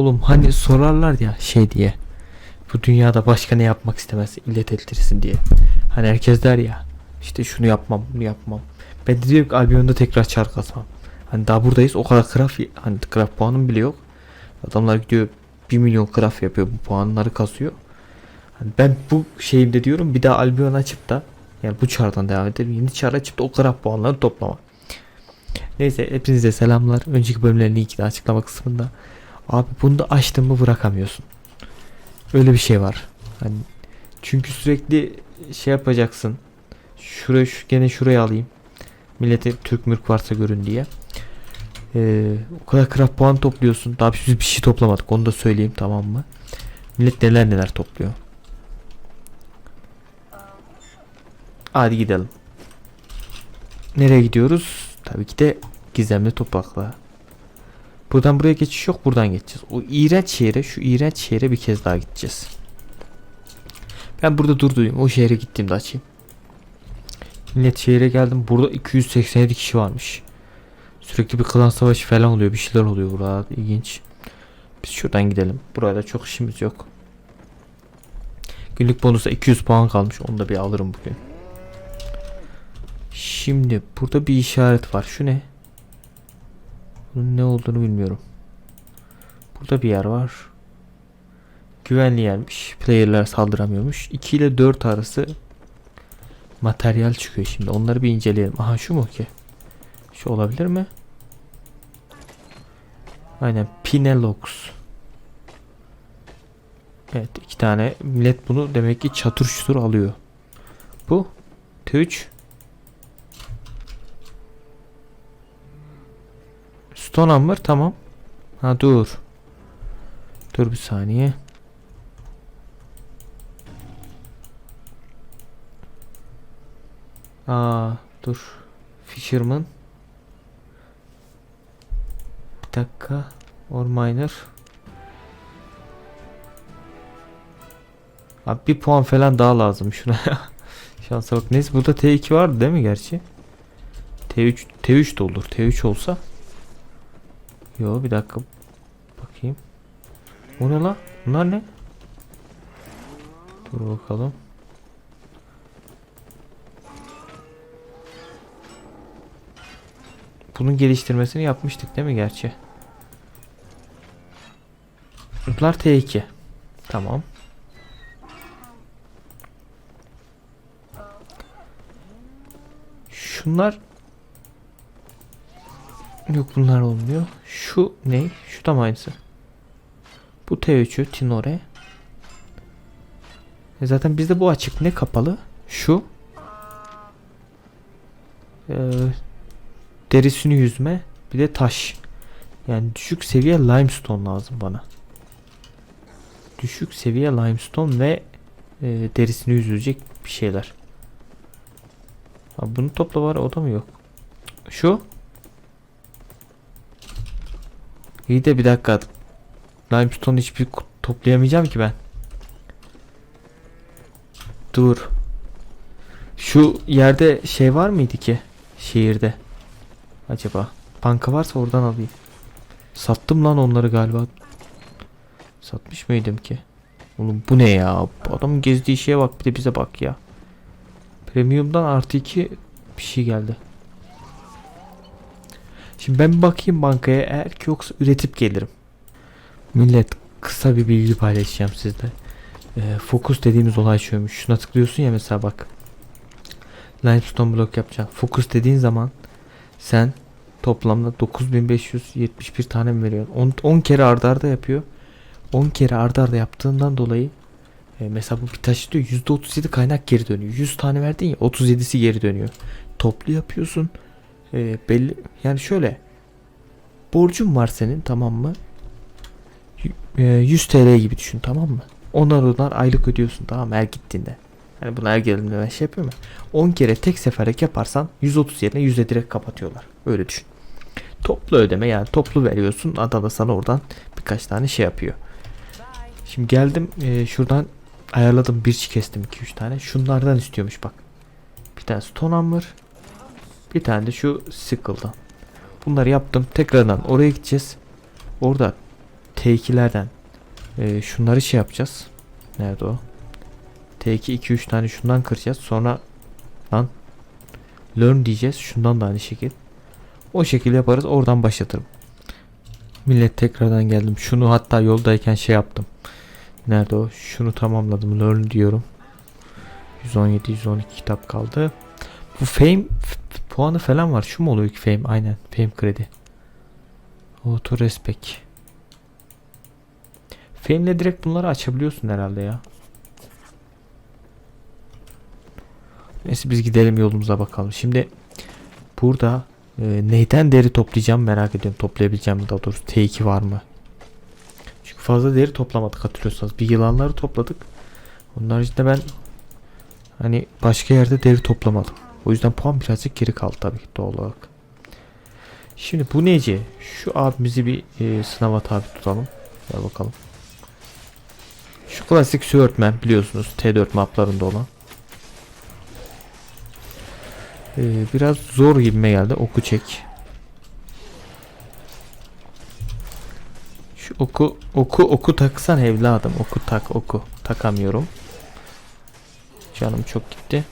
Oğlum hani sorarlar ya şey diye. Bu dünyada başka ne yapmak istemez illet ettirsin diye. Hani herkes der ya. işte şunu yapmam bunu yapmam. Ben de diyorum ki Albion'da tekrar çar kasmam. Hani daha buradayız o kadar craft hani craft puanım bile yok. Adamlar gidiyor 1 milyon craft yapıyor bu puanları kasıyor. Hani ben bu şeyimde diyorum bir daha Albion açıp da yani bu çardan devam edelim. Yeni çar açıp da o craft puanları toplama. Neyse hepinize selamlar. Önceki bölümlerin linki de açıklama kısmında. Abi bunu da açtın mı bırakamıyorsun. Öyle bir şey var. Hani çünkü sürekli şey yapacaksın. Şuraya şu, gene şuraya alayım. Millete Türk mürk varsa görün diye. Ee, o kadar craft puan topluyorsun. Daha biz bir şey toplamadık. Onu da söyleyeyim tamam mı? Millet neler neler topluyor. Hadi gidelim. Nereye gidiyoruz? Tabii ki de gizemli toprakla. Buradan buraya geçiş yok. Buradan geçeceğiz. O iğrenç şehre, şu iğrenç şehre bir kez daha gideceğiz. Ben burada durduyum. O şehre gittiğimde açayım. Millet şehre geldim. Burada 287 kişi varmış. Sürekli bir klan savaşı falan oluyor. Bir şeyler oluyor burada. İlginç. Biz şuradan gidelim. Burada çok işimiz yok. Günlük bonusa 200 puan kalmış. Onu da bir alırım bugün. Şimdi burada bir işaret var. Şu ne? Bunun ne olduğunu bilmiyorum. Burada bir yer var. Güvenli yermiş. Player'lar saldıramıyormuş. 2 ile 4 arası materyal çıkıyor şimdi. Onları bir inceleyelim. Aha şu mu ki? Şu olabilir mi? Aynen. Pinelox. Evet iki tane millet bunu demek ki çatır çutur alıyor. Bu T3 Stone Hammer tamam. Ha dur. Dur bir saniye. Aa dur. Fisherman. Bir dakika. Or miner. Abi bir puan falan daha lazım şuna. Şansa bak. Neyse burada T2 vardı değil mi gerçi? T3 T3 de olur. T3 olsa. Yo bir dakika. Bakayım. O ne la? Bunlar ne? Dur bakalım. Bunun geliştirmesini yapmıştık değil mi gerçi? Bunlar T2. Tamam. Şunlar Yok bunlar olmuyor. Şu ne? Şu da mı aynısı? Bu T3'ü Tinore. E zaten bizde bu açık. Ne kapalı? Şu. Ee, derisini yüzme. Bir de taş. Yani düşük seviye limestone lazım bana. Düşük seviye limestone ve e, derisini yüzecek bir şeyler. Abi bunu topla var o da mı yok? Şu. İyi de bir dakika. Limestone hiçbir toplayamayacağım ki ben. Dur. Şu yerde şey var mıydı ki? Şehirde. Acaba. Banka varsa oradan alayım. Sattım lan onları galiba. Satmış mıydım ki? Oğlum bu ne ya? Bu adamın gezdiği şeye bak bir de bize bak ya. Premium'dan artı iki bir şey geldi. Şimdi ben bakayım bankaya eğer ki yoksa üretip gelirim. Millet kısa bir bilgi paylaşacağım sizle. Ee, fokus dediğimiz olay şuymuş. Şuna tıklıyorsun ya mesela bak. Limestone blok yapacaksın. Fokus dediğin zaman sen toplamda 9571 tane mi veriyorsun? 10, 10 kere ardarda arda yapıyor. 10 kere ardarda arda yaptığından dolayı e, mesela bu bir taş diyor %37 kaynak geri dönüyor. 100 tane verdin ya 37'si geri dönüyor. Toplu yapıyorsun. E, belli yani şöyle borcun var senin tamam mı? Y- e, 100 TL gibi düşün tamam mı? Onar onar aylık ödüyorsun tamam mı her gittiğinde. Hani bunu her geldiğimde ben şey yapıyorum ya. 10 kere tek seferlik yaparsan 130 yerine 100'e direkt kapatıyorlar. Öyle düşün. Toplu ödeme yani toplu veriyorsun. Ada da sana oradan birkaç tane şey yapıyor. Şimdi geldim e, şuradan ayarladım bir kestim 2-3 tane. Şunlardan istiyormuş bak. Bir tane stone hammer. Bir tane de şu sickle'dan. Bunları yaptım. Tekrardan oraya gideceğiz. Orada T2'lerden e, şunları şey yapacağız. Nerede o? T2 2 3 tane şundan kıracağız. Sonra lan learn diyeceğiz. Şundan da aynı şekil. O şekilde yaparız. Oradan başlatırım. Millet tekrardan geldim. Şunu hatta yoldayken şey yaptım. Nerede o? Şunu tamamladım. Learn diyorum. 117 112 kitap kaldı. Bu fame puanı falan var. Şu mu oluyor ki fame? Aynen. Fame kredi. Auto respect. Fame'le direkt bunları açabiliyorsun herhalde ya. Neyse biz gidelim yolumuza bakalım. Şimdi burada e, neyden deri toplayacağım merak ediyorum. Toplayabileceğim mi daha doğrusu. T2 var mı? Çünkü fazla deri toplamadık hatırlıyorsanız. Bir yılanları topladık. Onun haricinde ben hani başka yerde deri toplamadım. O yüzden puan birazcık geri kaldı tabii ki doğal olarak. Şimdi bu neci? Şu abimizi bir e, sınava tabi tutalım. Gel bakalım. Şu klasik Swordman biliyorsunuz T4 maplarında olan. Ee, biraz zor gibime geldi. Oku çek. Şu oku oku oku taksan evladım. Oku tak oku. Takamıyorum. Canım çok gitti.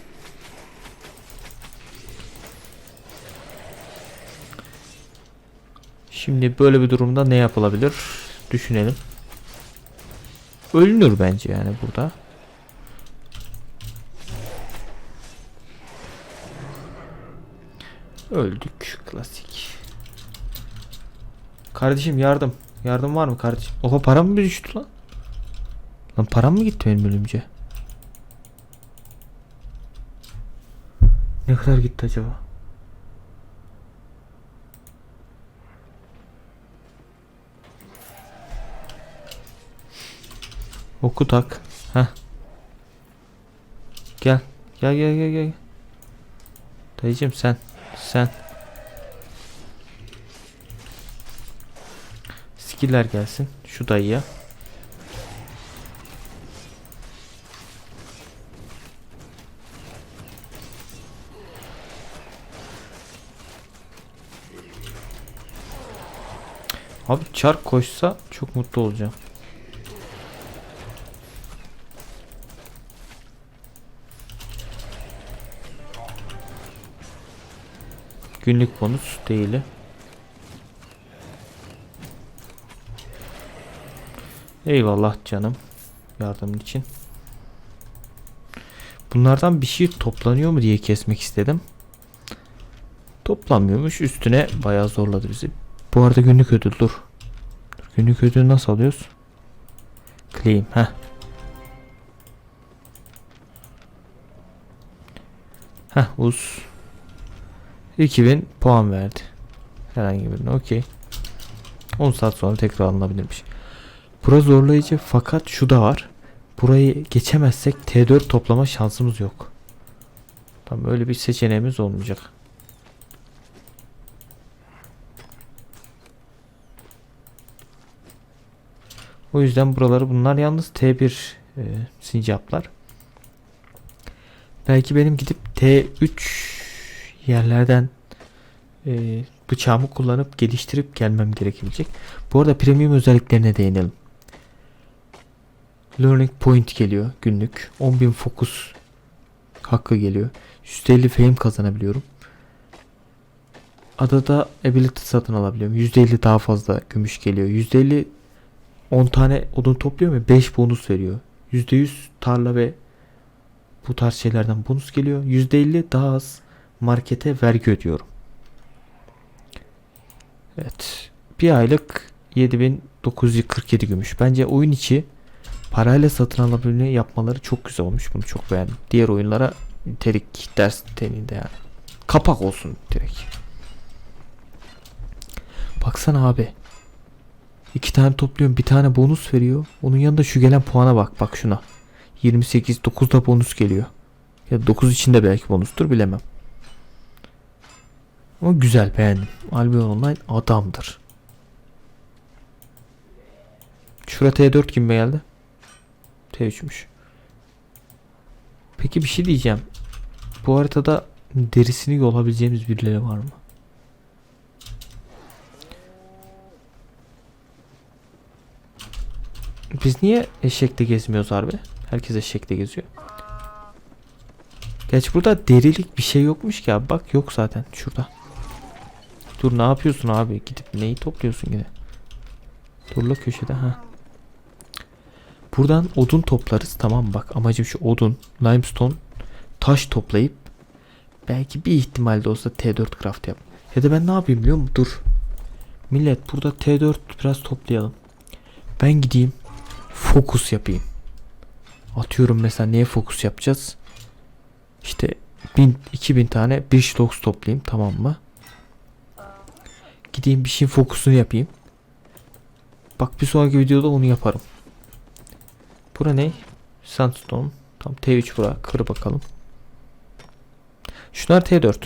Şimdi böyle bir durumda ne yapılabilir? Düşünelim. Ölünür bence yani burada. Öldük. Klasik. Kardeşim yardım. Yardım var mı kardeşim? Oha param mı düştü lan? Lan param mı gitti benim ölümce? Ne kadar gitti acaba? Oku tak. Heh. Gel. Gel gel gel gel. Dayıcım sen. Sen. Skiller gelsin. Şu dayıya. Abi çark koşsa çok mutlu olacağım. Günlük bonus değil. Eyvallah canım. Yardımın için. Bunlardan bir şey toplanıyor mu diye kesmek istedim. Toplanmıyormuş. Üstüne bayağı zorladı bizi. Bu arada günlük ödül dur. Dur, Günlük ödülü nasıl alıyoruz? Claim. Heh. Heh uz. 2000 puan verdi. Herhangi birine okey. 10 saat sonra tekrar alınabilirmiş. Bura zorlayıcı fakat şu da var. Burayı geçemezsek T4 toplama şansımız yok. Tam öyle bir seçeneğimiz olmayacak. O yüzden buraları bunlar yalnız T1 e, sincaplar. Belki benim gidip T3 yerlerden e, bıçağımı kullanıp geliştirip gelmem gerekebilecek. Bu arada premium özelliklerine değinelim. Learning point geliyor günlük. 10.000 fokus hakkı geliyor. %50 fame kazanabiliyorum. Adada ability satın alabiliyorum. %50 daha fazla gümüş geliyor. %50 10 tane odun topluyor mu 5 bonus veriyor. %100 tarla ve bu tarz şeylerden bonus geliyor. %50 daha az markete vergi ödüyorum. Evet. Bir aylık 7947 gümüş. Bence oyun içi parayla satın alabilmeyi yapmaları çok güzel olmuş. Bunu çok beğendim. Diğer oyunlara nitelik ders niteliğinde yani. Kapak olsun direkt. Baksana abi. İki tane topluyorum. Bir tane bonus veriyor. Onun yanında şu gelen puana bak. Bak şuna. 28 9'da bonus geliyor. Ya 9 içinde belki bonustur bilemem. Ama güzel beğendim. Albion Online adamdır. Şura T4 kim geldi? T3'müş. Peki bir şey diyeceğim. Bu haritada derisini yolabileceğimiz birileri var mı? Biz niye eşekte gezmiyoruz harbi? Herkes eşekte geziyor. Geç burada derilik bir şey yokmuş ki abi. Bak yok zaten şurada. Dur ne yapıyorsun abi? Gidip neyi topluyorsun yine? Dur la köşede ha. Buradan odun toplarız tamam? Bak amacım şu odun, limestone, taş toplayıp belki bir ihtimalde olsa T4 craft yap. Ya da ben ne yapayım biliyor musun? Dur. Millet burada T4 biraz toplayalım. Ben gideyim fokus yapayım. Atıyorum mesela neye fokus yapacağız? İşte 1000 2000 tane bir logs toplayayım tamam mı? Gideyim bir şeyin fokusunu yapayım. Bak bir sonraki videoda onu yaparım. Bura ne? Sandstone. Tam T3 bura. Kır bakalım. Şunlar T4.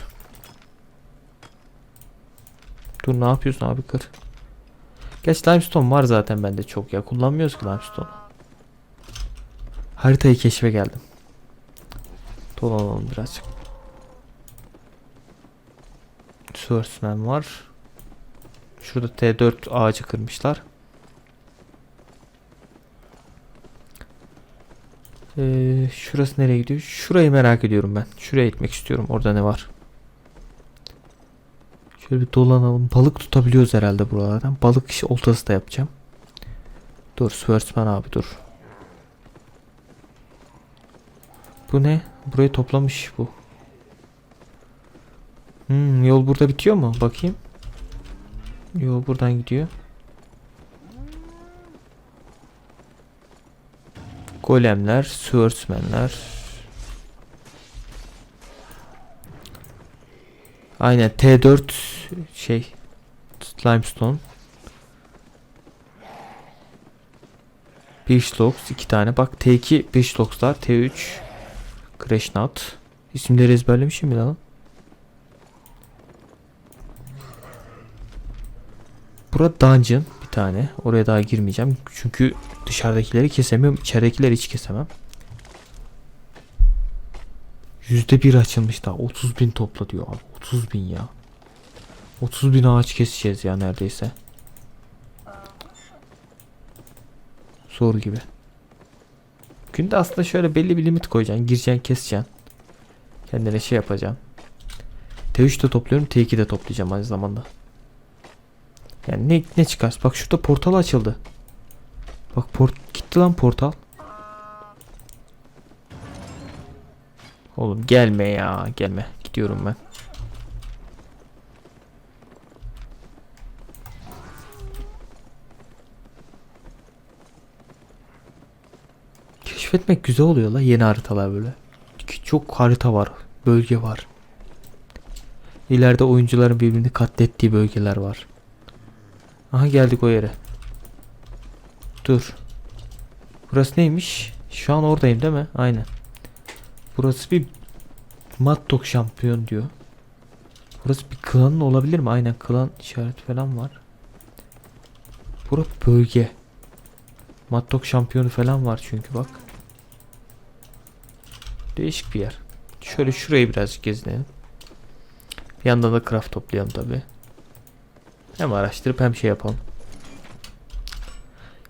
Dur ne yapıyorsun abi kır. Geç limestone var zaten bende çok ya. Kullanmıyoruz ki limestone. Haritayı keşfe geldim. Dolanalım birazcık. Swordsman var. Şurada T4 ağacı kırmışlar. Ee, şurası nereye gidiyor? Şurayı merak ediyorum ben. Şuraya gitmek istiyorum. Orada ne var? Şöyle bir dolanalım. Balık tutabiliyoruz herhalde buralardan. Balık işi oltası da yapacağım. Dur Swordsman abi dur. Bu ne? Burayı toplamış bu. Hmm, yol burada bitiyor mu? Bakayım. Yol buradan gidiyor. Golemler, swordsmanler. Aynen T4 şey limestone. Beach logs iki tane. Bak T2 beach logslar, T3 crash nut. İsimleri ezberlemişim mi lan? Burada dungeon bir tane. Oraya daha girmeyeceğim. Çünkü dışarıdakileri kesemiyorum. İçeridekileri hiç kesemem. Yüzde bir açılmış daha. 30 bin topla diyor abi. 30 bin ya. 30 bin ağaç keseceğiz ya neredeyse. Zor gibi. Günde aslında şöyle belli bir limit koyacaksın. Gireceksin keseceksin. Kendine şey yapacaksın. T3 de topluyorum. T2 de toplayacağım aynı zamanda. Yani ne, ne çıkar? Bak şurada portal açıldı. Bak port gitti lan portal. Oğlum gelme ya gelme. Gidiyorum ben. Keşfetmek güzel oluyor la yeni haritalar böyle. Çok harita var. Bölge var. İleride oyuncuların birbirini katlettiği bölgeler var. Aha geldik o yere. Dur. Burası neymiş? Şu an oradayım değil mi? Aynen. Burası bir Mattok şampiyon diyor. Burası bir klanın olabilir mi? Aynen klan işareti falan var. Burası bölge. Mattok şampiyonu falan var çünkü bak. Değişik bir yer. Şöyle şurayı birazcık gezinelim. Bir yandan da craft toplayalım tabi. Hem araştırıp hem şey yapalım.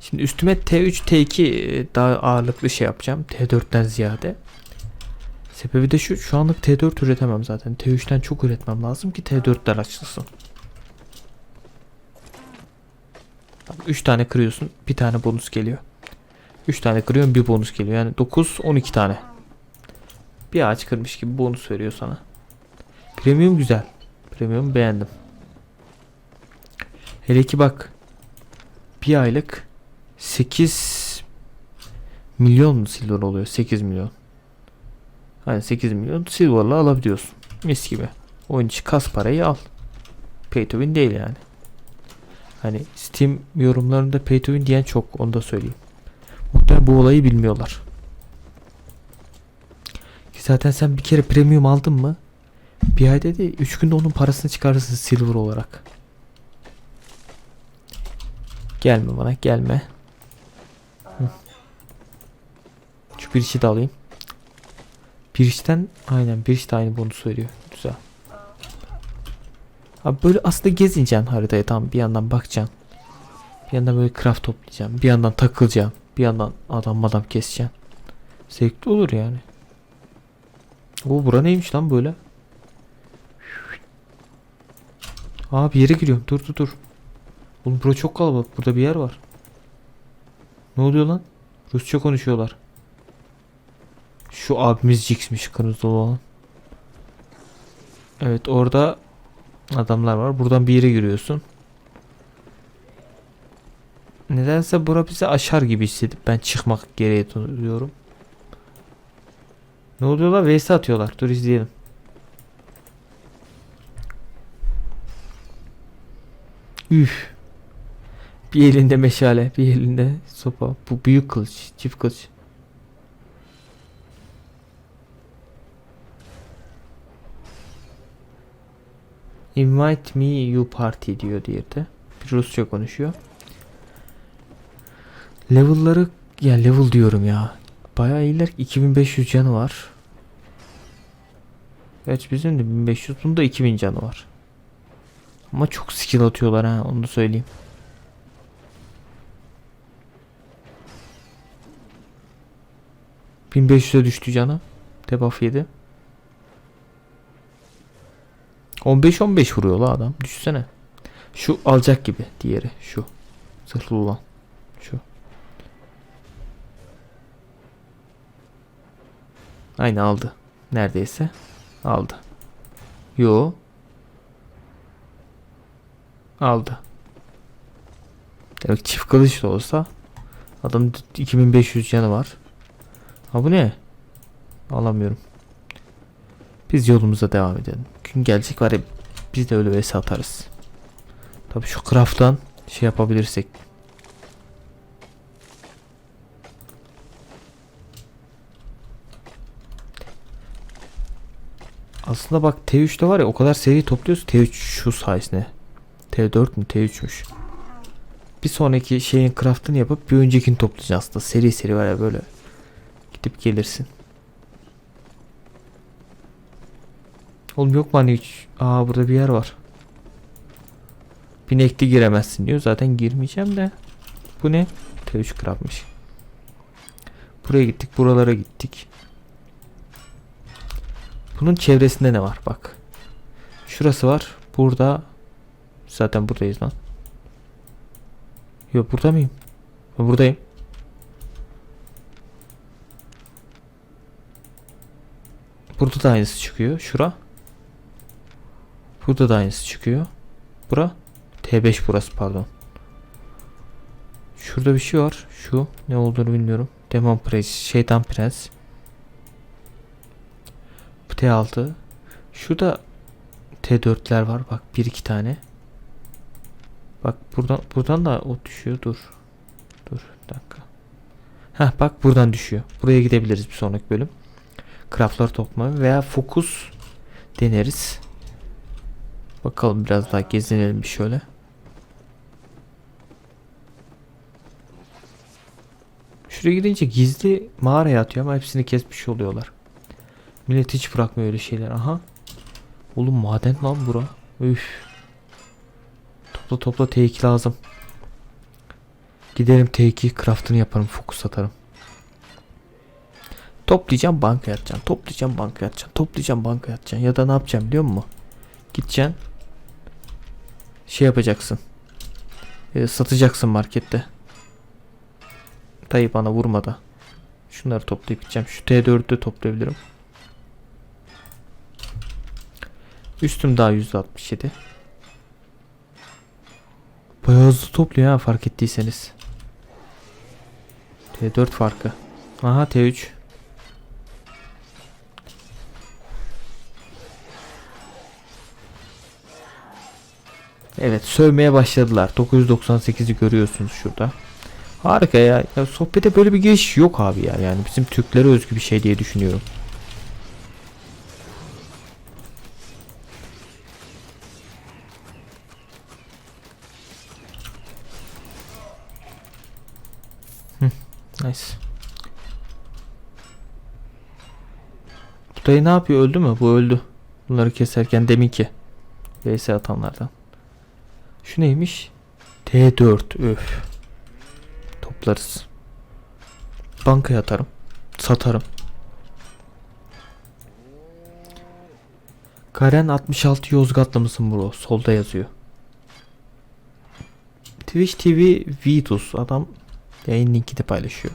Şimdi üstüme T3, T2 e, daha ağırlıklı şey yapacağım. T4'ten ziyade. Sebebi de şu. Şu anlık T4 üretemem zaten. T3'ten çok üretmem lazım ki T4'ler açılsın. 3 tane kırıyorsun. Bir tane bonus geliyor. 3 tane kırıyorsun bir bonus geliyor. Yani 9 12 tane. Bir ağaç kırmış gibi bonus veriyor sana. Premium güzel. Premium beğendim. Hele ki bak. Bir aylık 8 milyon mu silver oluyor? 8 milyon. Hani 8 milyon silver'la alabiliyorsun. Mis gibi. Oyun içi kas parayı al. Pay to win değil yani. Hani Steam yorumlarında pay to win diyen çok onu da söyleyeyim. Muhtemelen bu olayı bilmiyorlar. Ki zaten sen bir kere premium aldın mı bir ayda değil 3 günde onun parasını çıkarırsın silver olarak. Gelme bana gelme. Hı. Şu bir işi de alayım. Bir işten aynen bir işte aynı bonus veriyor. Güzel. Abi böyle aslında gezineceksin haritayı tam bir yandan bakacaksın. Bir yandan böyle craft toplayacaksın. Bir yandan takılacaksın. Bir yandan adam adam keseceksin. Zevkli olur yani. O bura neymiş lan böyle? Aa bir yere giriyorum. Dur dur dur. Oğlum bura çok kalabalık. Burada bir yer var. Ne oluyor lan? Rusça konuşuyorlar. Şu abimiz Jix'miş kırmızı olan. Evet orada adamlar var. Buradan bir yere giriyorsun. Nedense bura bizi aşar gibi hissedip ben çıkmak gereği duyuyorum. Ne oluyorlar? VS atıyorlar. Dur izleyelim. Üf. Bir elinde meşale, bir elinde sopa. Bu büyük kılıç, çift kılıç. Invite me you party diyor diğeri de. Bir Rusça konuşuyor. Level'ları ya level diyorum ya. Bayağı iyiler. 2500 canı var. Gerçi bizim de 1500. Bunda 2000 canı var. Ama çok skill atıyorlar ha onu söyleyeyim. ...1500'e düştü canı. Debuff yedi. 15-15 vuruyor la adam. Düşsene. Şu alacak gibi diğeri. Şu. Zırhlı olan. Şu. Aynı aldı. Neredeyse. Aldı. Yo. Aldı. Demek çift kılıç da olsa adam 2500 canı var. Ha bu ne? Alamıyorum. Biz yolumuza devam edelim. Gün gelecek var ya biz de öyle vs atarız. Tabii şu craft'tan şey yapabilirsek. Aslında bak T3'te var ya o kadar seri topluyoruz T3 şu sayesinde. T4 mü T3'müş. Bir sonraki şeyin craft'ını yapıp bir öncekini toplayacağız aslında. Seri seri var ya böyle. Gidip gelirsin. Oğlum yok mu hani hiç? Aa burada bir yer var. Binekli giremezsin diyor. Zaten girmeyeceğim de. Bu ne? T3 craft'mış. Buraya gittik. Buralara gittik. Bunun çevresinde ne var? Bak. Şurası var. Burada zaten buradayız lan. Yok burada mıyım? Buradayım. Burada da aynısı çıkıyor. Şura. Burada da aynısı çıkıyor. Bura. T5 burası pardon. Şurada bir şey var. Şu ne olduğunu bilmiyorum. Demon Prens, Şeytan Prens. Bu T6. Şurada T4'ler var. Bak bir iki tane. Bak buradan buradan da o düşüyor. Dur. Dur bir dakika. Heh bak buradan düşüyor. Buraya gidebiliriz bir sonraki bölüm. Craftlar toplama veya fokus deneriz. Bakalım biraz daha gezinelim bir şöyle. Şuraya gidince gizli mağaraya atıyor ama hepsini kesmiş oluyorlar. Millet hiç bırakmıyor öyle şeyler. Aha. Oğlum maden lan bura. Üf. Topla topla T2 lazım. Giderim T2 craftını yaparım. Fokus atarım. Toplayacağım banka yatacağım. Toplayacağım banka yatacağım. Toplayacağım banka yatacağım. Ya da ne yapacağım biliyor musun? Gideceksin. Şey yapacaksın. E, satacaksın markette. Dayı bana vurma da. Şunları toplayıp gideceğim. Şu T4'ü de toplayabilirim. Üstüm daha %67. Bayağı hızlı topluyor ha fark ettiyseniz. T4 farkı. Aha T3. Evet sövmeye başladılar. 998'i görüyorsunuz şurada. Harika ya. ya. Sohbete böyle bir giriş yok abi ya. Yani bizim Türklere özgü bir şey diye düşünüyorum. Nice. Bu dayı ne yapıyor? Öldü mü? Bu öldü. Bunları keserken deminki. VS atanlardan. Şu neymiş? T4. Öf. Toplarız. bankaya atarım. Satarım. Karen 66 Yozgatlı mısın bro? Solda yazıyor. Twitch TV Vitus adam yayın linki de paylaşıyor.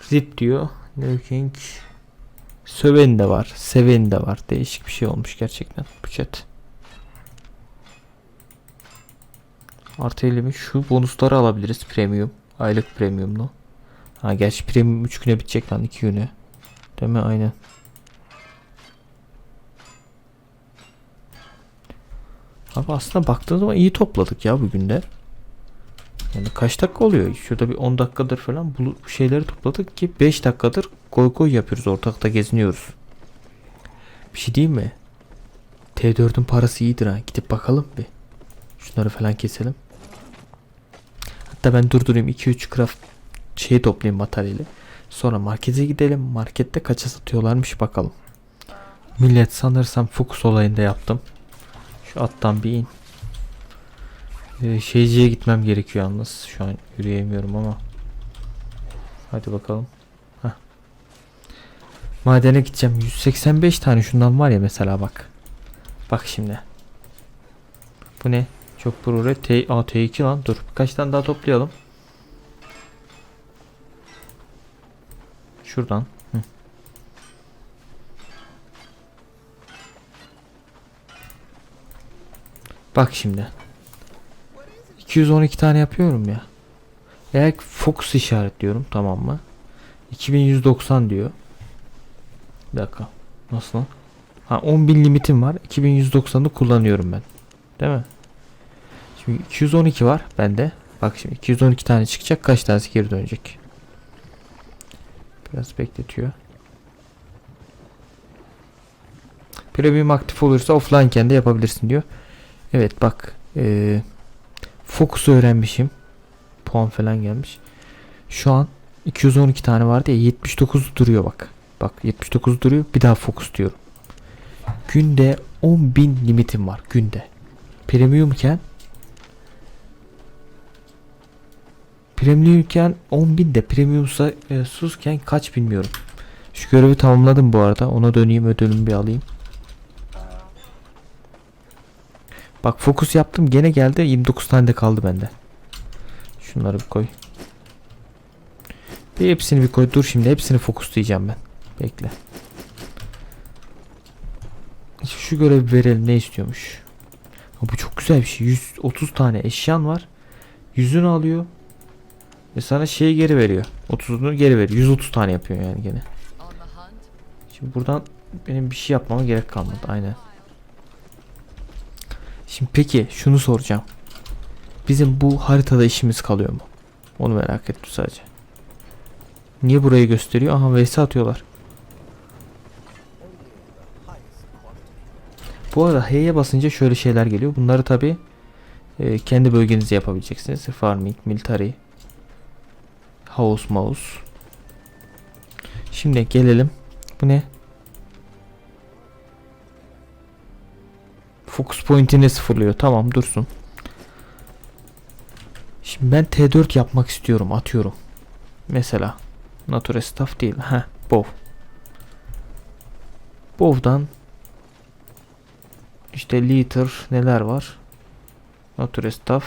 Zip diyor. New King. Söveni de var. Seveni de var. Değişik bir şey olmuş gerçekten. Bu chat. Artı 50 şu bonusları alabiliriz premium. Aylık premiumlu. Ha gerçi premium 3 güne bitecek lan 2 güne. Değil mi? Aynen. Abi aslında baktığın zaman iyi topladık ya bugün de. Yani kaç dakika oluyor? Şurada bir 10 dakikadır falan bu şeyleri topladık ki 5 dakikadır koy koy yapıyoruz ortakta geziniyoruz. Bir şey diyeyim mi? T4'ün parası iyidir ha. Gidip bakalım bir. Şunları falan keselim. Hatta ben durdurayım 2-3 craft şey toplayayım materyali. Sonra markete gidelim. Markette kaça satıyorlarmış bakalım. Millet sanırsam fokus olayında yaptım. Şu attan bir in. Ee, şeyciye gitmem gerekiyor yalnız. Şu an yürüyemiyorum ama. Hadi bakalım. Madene gideceğim. 185 tane şundan var ya mesela bak. Bak şimdi. Bu ne? Çok pro T, A, T2 lan. Dur. Birkaç tane daha toplayalım. Şuradan. Hı. Bak şimdi. 212 tane yapıyorum ya. Eğer focus işaretliyorum tamam mı? 2190 diyor. Bir dakika. Nasıl lan? Ha 10.000 limitim var. 2190'ı kullanıyorum ben. Değil mi? Şimdi 212 var bende. Bak şimdi 212 tane çıkacak. Kaç tanesi geri dönecek? Biraz bekletiyor. Premium aktif olursa offline de yapabilirsin diyor. Evet bak. Ee, Focus'u öğrenmişim. Puan falan gelmiş. Şu an 212 tane vardı ya 79 duruyor bak. Bak 79 duruyor. Bir daha Focus diyorum. Günde 10.000 limitim var. Günde. Premiumken Premiumken 10.000 de premiumsa e, susken kaç bilmiyorum. Şu görevi tamamladım bu arada. Ona döneyim ödülümü bir alayım. Bak fokus yaptım gene geldi 29 tane de kaldı bende. Şunları bir koy. Bir hepsini bir koy. Dur şimdi hepsini fokuslayacağım ben. Bekle. Şu görevi verelim ne istiyormuş. Ha, bu çok güzel bir şey. 130 tane eşyan var. Yüzünü alıyor. Ve sana şeyi geri veriyor. 30'unu geri veriyor. 130 tane yapıyor yani gene. Şimdi buradan benim bir şey yapmama gerek kalmadı. Aynen. Şimdi peki şunu soracağım. Bizim bu haritada işimiz kalıyor mu? Onu merak ettim sadece. Niye burayı gösteriyor? Aha vs atıyorlar. Bu arada H'ye basınca şöyle şeyler geliyor. Bunları tabi e, kendi bölgenizde yapabileceksiniz. Farming, military, house mouse. Şimdi gelelim. Bu ne? Focus point'ini sıfırlıyor. Tamam dursun. Şimdi ben T4 yapmak istiyorum. Atıyorum. Mesela. Nature staff değil. Ha, bow. Bow'dan işte liter neler var? Nature staff.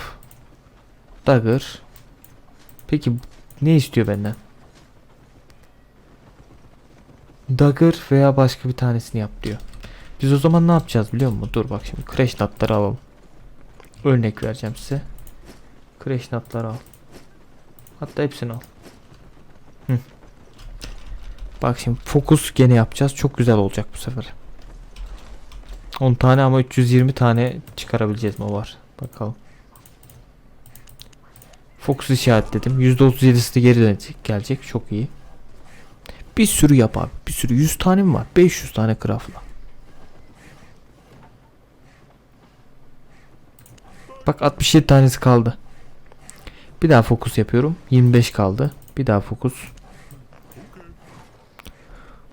Dagger. Peki ne istiyor benden? Dagger veya başka bir tanesini yap diyor. Biz o zaman ne yapacağız biliyor musun? Dur bak şimdi crash notları alalım. Örnek vereceğim size. Crash notları al. Hatta hepsini al. Hı. Bak şimdi fokus gene yapacağız. Çok güzel olacak bu sefer. 10 tane ama 320 tane çıkarabileceğiz mi var. Bakalım. Fokus işaretledim. %37'si de geri dönecek. Gelecek. Çok iyi. Bir sürü yap abi. Bir sürü. 100 tane mi var? 500 tane craftla. Bak 67 tanesi kaldı. Bir daha fokus yapıyorum. 25 kaldı. Bir daha fokus.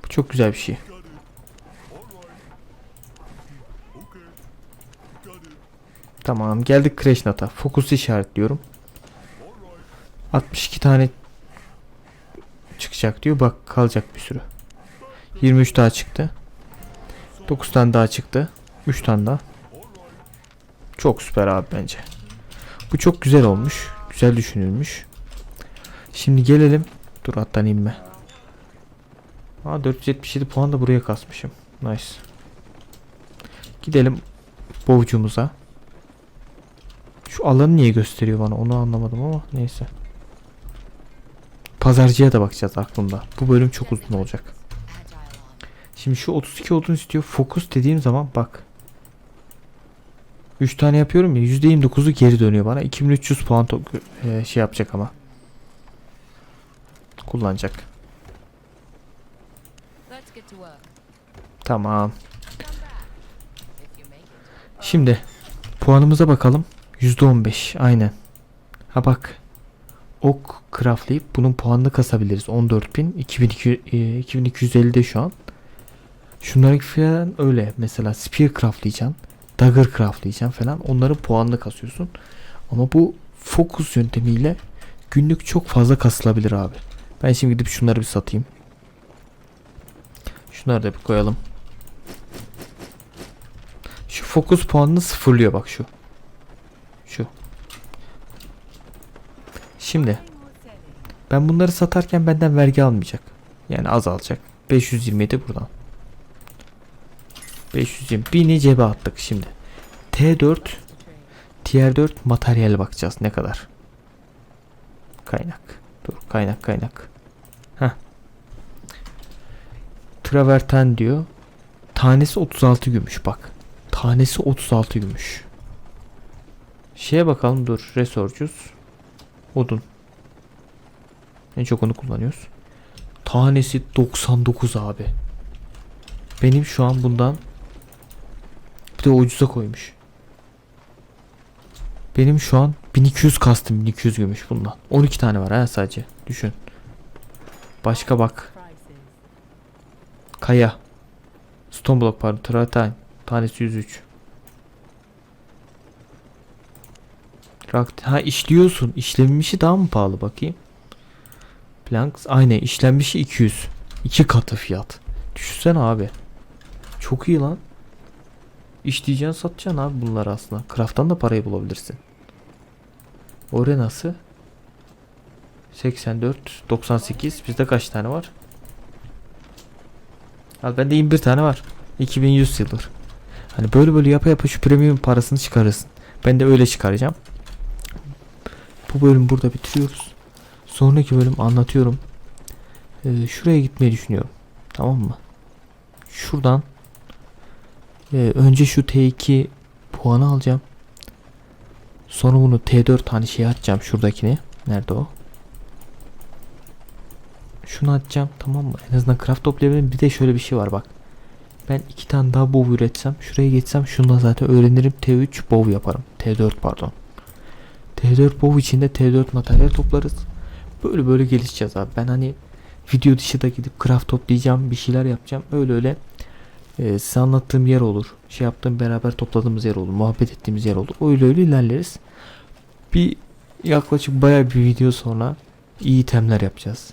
Bu çok güzel bir şey. Tamam geldik Crash Not'a. Fokus işaretliyorum. 62 tane çıkacak diyor. Bak kalacak bir sürü. 23 daha çıktı. 9 tane daha çıktı. 3 tane daha. Çok süper abi bence. Bu çok güzel olmuş. Güzel düşünülmüş. Şimdi gelelim. Dur attan inme. Aa 477 puan da buraya kasmışım. Nice. Gidelim bovcumuza. Şu alanı niye gösteriyor bana onu anlamadım ama neyse. Pazarcıya da bakacağız aklımda. Bu bölüm çok uzun olacak. Şimdi şu 32 odun istiyor. Fokus dediğim zaman bak. 3 tane yapıyorum ya %29'u geri dönüyor bana. 2300 puan e, şey yapacak ama. Kullanacak. Tamam. Şimdi puanımıza bakalım. %15 aynen. Ha bak. Ok craftlayıp bunun puanını kasabiliriz. 14.000 2200 e, 2250'de şu an. Şunları falan öyle. Mesela spear craftlayacaksın. Dagger craftlayacaksın falan. Onların puanını kasıyorsun. Ama bu fokus yöntemiyle günlük çok fazla kasılabilir abi. Ben şimdi gidip şunları bir satayım. Şunları da bir koyalım. Şu fokus puanını sıfırlıyor bak şu. Şu. Şimdi ben bunları satarken benden vergi almayacak. Yani azalacak. 527 buradan. 520 bini cebe attık şimdi. T4 Tier 4 materyal bakacağız ne kadar. Kaynak. Dur kaynak kaynak. Heh. Traverten diyor. Tanesi 36 gümüş bak. Tanesi 36 gümüş. Şeye bakalım dur. Resorcuz. Odun. En çok onu kullanıyoruz. Tanesi 99 abi. Benim şu an bundan bir de ucuza koymuş. Benim şu an 1200 kastım 1200 gümüş bundan. 12 tane var ha sadece. Düşün. Başka bak. Kaya. Stone block pardon. Travertine. Tanesi 103. Rock, ha işliyorsun. İşlenmişi daha mı pahalı bakayım? Planks aynı işlenmişi 200. İki katı fiyat. Düşünsene abi. Çok iyi lan. İşleyeceksin satacaksın abi bunları aslında. Craft'tan da parayı bulabilirsin. Oraya nasıl? 84, 98. Bizde kaç tane var? Al bende 21 tane var. 2100 silver. Hani böyle böyle yapa yapa şu premium parasını çıkarırsın. Ben de öyle çıkaracağım. Bu bölüm burada bitiriyoruz. Sonraki bölüm anlatıyorum. Ee, şuraya gitmeyi düşünüyorum. Tamam mı? Şuradan e, önce şu T2 puanı alacağım. Sonra bunu T4 tane şey atacağım şuradakini. Nerede o? Şunu atacağım tamam mı? En azından craft toplayabilirim. Bir de şöyle bir şey var bak. Ben iki tane daha bow üretsem şuraya geçsem şunu da zaten öğrenirim. T3 bow yaparım. T4 pardon. T4 bow içinde T4 materyal toplarız. Böyle böyle gelişeceğiz abi. Ben hani video dışı da gidip craft toplayacağım. Bir şeyler yapacağım. Öyle öyle e, size anlattığım yer olur. Şey yaptığım beraber topladığımız yer olur. Muhabbet ettiğimiz yer olur. Öyle öyle ilerleriz. Bir yaklaşık bayağı bir video sonra iyi itemler yapacağız.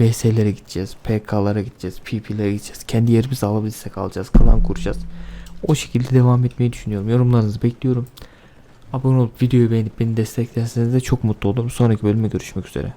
VS'lere gideceğiz. PK'lara gideceğiz. PP'lere gideceğiz. Kendi yerimizi alabilirsek alacağız. Kalan kuracağız. O şekilde devam etmeyi düşünüyorum. Yorumlarınızı bekliyorum. Abone olup videoyu beğenip beni desteklerseniz de çok mutlu olurum. Sonraki bölüme görüşmek üzere.